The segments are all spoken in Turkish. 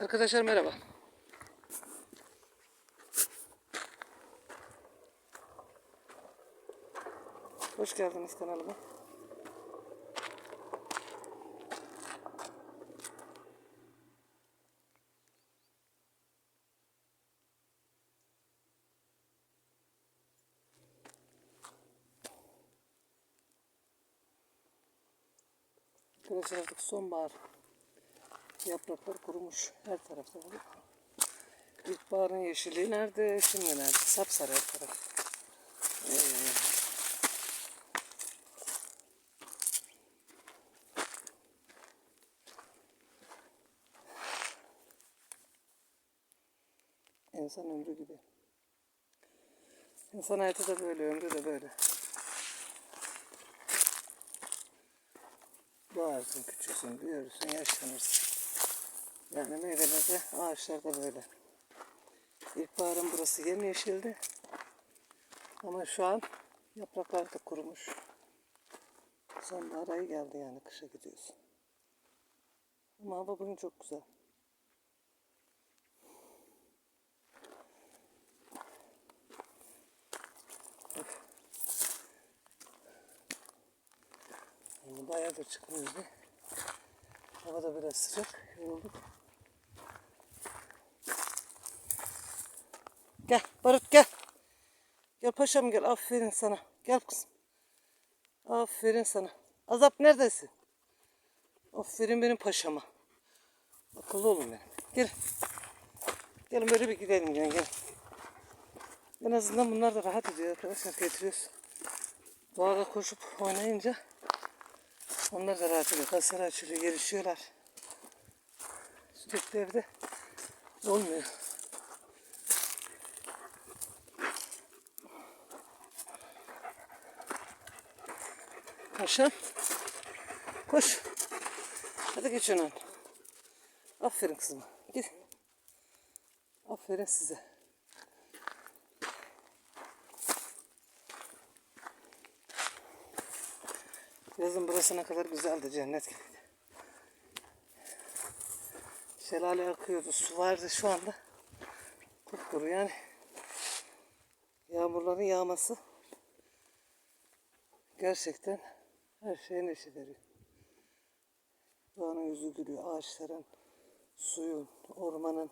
Arkadaşlar merhaba. Hoş geldiniz kanalıma. Arkadaşlar artık sonbahar. Yapraklar kurumuş her tarafta. İlkbaharın yeşilliği nerede? Şimdi nerede? Sapsarı her taraf. Ee, İnsan ömrü gibi. İnsan hayatı da böyle, ömrü de böyle. Doğarsın, küçüksün, büyürsün, yaşlanırsın. Yani meyvelerde, ağaçlarda böyle. İlkbaharın burası yemyeşildi. Ama şu an yapraklar da kurumuş. Sonbahar ayı geldi yani kışa gidiyorsun. Ama hava bugün çok güzel. Yani bayağıdır çıkmıyordu. Hava da biraz sıcak. Yorulduk. Gel Barut gel. Gel paşam gel. Aferin sana. Gel kızım. Aferin sana. Azap neredesin? Aferin benim paşama. Akıllı olun benim. Gel. Gelin böyle bir gidelim gene gel. En azından bunlar da rahat ediyor arkadaşlar. Getiriyoruz. Doğada koşup oynayınca onlar da rahat ediyor. Kasları açılıyor, gelişiyorlar. Sürekli evde olmuyor. Paşam. Koş. Hadi geç onu. Aferin kızım. Git. Aferin size. Yazın burası ne kadar güzeldi cennet gibiydi. Şelale akıyordu. Su vardı şu anda. Kupkuru yani. Yağmurların yağması gerçekten her şeye neşe veriyor. Doğanın yüzü gülüyor. Ağaçların, suyun, ormanın.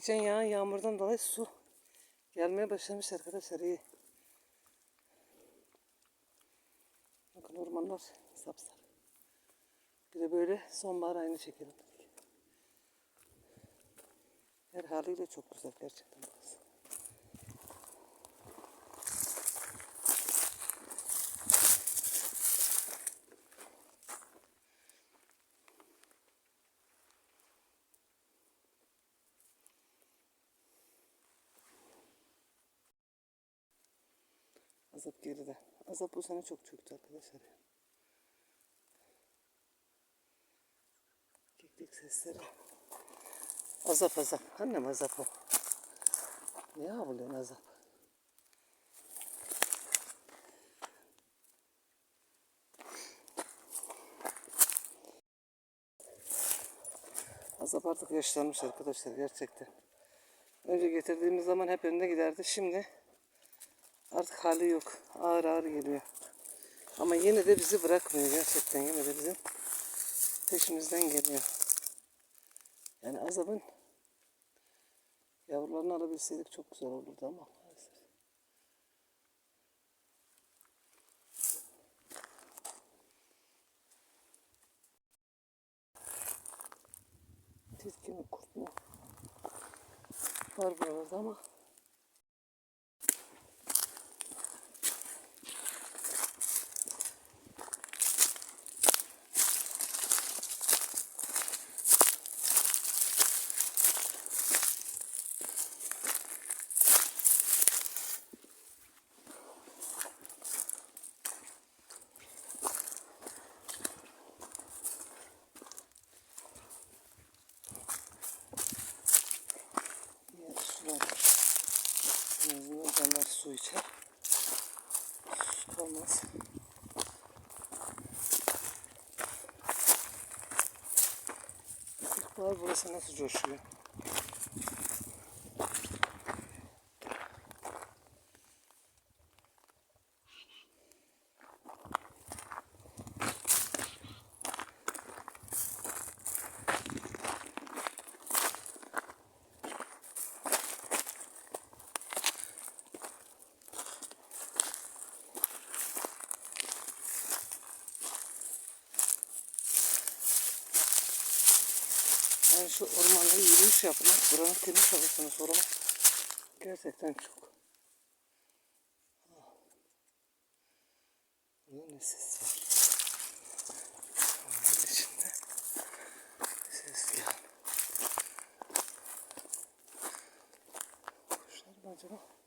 Geçen yağan yağmurdan dolayı su gelmeye başlamış arkadaşlar iyi. Bakın ormanlar sapsarı. Bir de böyle sonbahar aynı şekilde. Her haliyle çok güzel gerçekten Azap geride. Azap bu sene çok çöktü arkadaşlar. Keklik sesleri. Azap azap. Annem azap o. Ne havlıyorsun azap? Azap artık yaşlanmış arkadaşlar gerçekten. Önce getirdiğimiz zaman hep önde giderdi. Şimdi Artık hali yok. Ağır ağır geliyor. Ama yine de bizi bırakmıyor gerçekten. Yine de bizim peşimizden geliyor. Yani azabın yavrularını alabilseydik çok güzel olurdu ama maalesef. Tilki mi kurt mu? Var buralarda ama Vay burası nasıl coşuyor. Yani şu ormanda yürüyüş yapmak, buranın temiz havasını soramak gerçekten çok. Burada ne ses var? Ormanın içinde ses yani. Kuşlar mı acaba?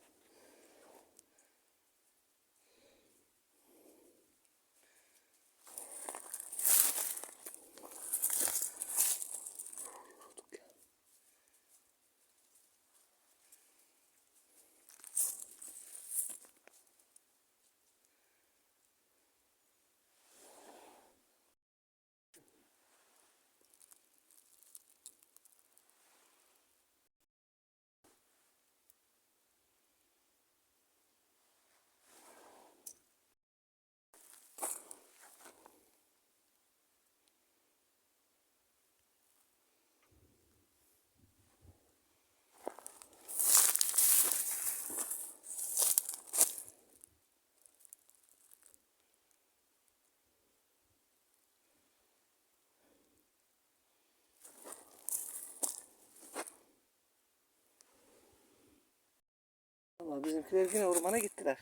Valla bizimkiler yine ormana gittiler.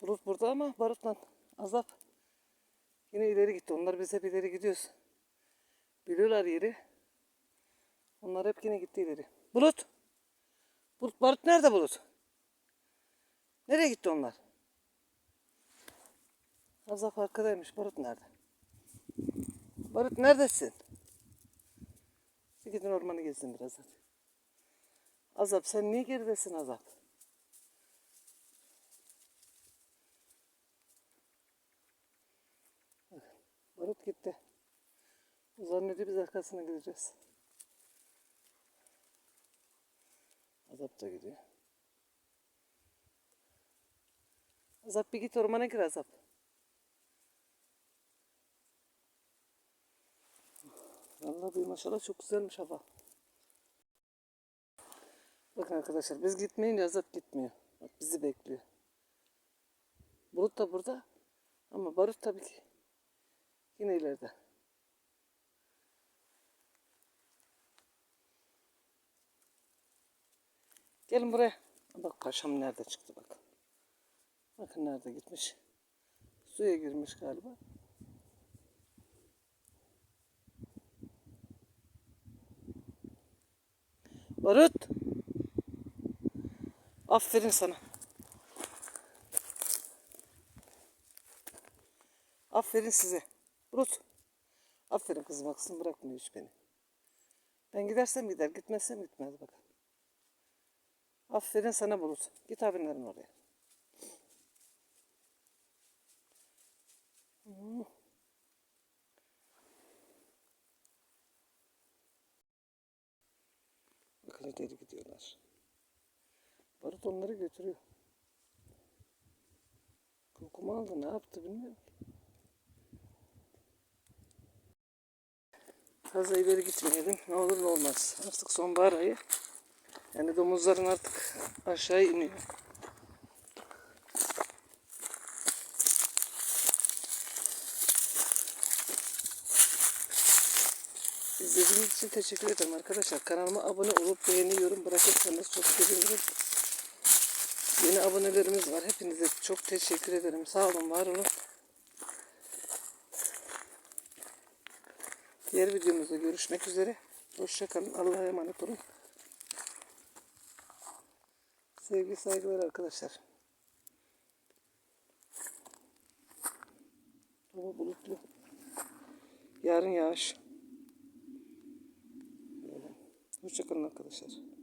Bulut burada ama Barut'la Azap yine ileri gitti. Onlar biz hep ileri gidiyoruz. Biliyorlar yeri. Onlar hep yine gitti ileri. Bulut! Bulut, Barut nerede Bulut? Nereye gitti onlar? Azap arkadaymış. Barut nerede? Barut neredesin? Bir gidin ormanı gezin biraz hadi. Azap sen niye geridesin Azap? Barut gitti. Zannediyor biz arkasına gideceğiz. Azap da gidiyor. Azap bir git ormana gir Azap. Vallahi bir maşallah çok güzelmiş hava. Bakın arkadaşlar biz gitmeyince Azap gitmiyor. Bak bizi bekliyor. Bulut da burada. Ama Barut tabii ki yine ileride. Gelin buraya. Bak paşam nerede çıktı bak. Bakın nerede gitmiş. Suya girmiş galiba. Barut. Aferin sana. Aferin size. Barut. Aferin kızım haklısın bırakmıyor hiç beni. Ben gidersem gider gitmezsem gitmez bak. Aferin sana Bulut. Git abinlerin oraya. Bakın ileri gidiyorlar. Barut onları götürüyor. Kokumu aldı ne yaptı bilmiyorum. Fazla ileri gitmeyelim. Ne olur ne olmaz. Artık sonbahar ayı. Yani domuzların artık aşağı iniyor. İzlediğiniz için teşekkür ederim arkadaşlar. Kanalıma abone olup beğeni, yorum bırakırsanız çok sevinirim. Yeni abonelerimiz var. Hepinize çok teşekkür ederim. Sağ olun, var olun. Diğer videomuzda görüşmek üzere. Hoşçakalın. Allah'a emanet olun. Sevgi saygılar arkadaşlar. Hava bulutlu. Yarın yağış. Hoşçakalın arkadaşlar.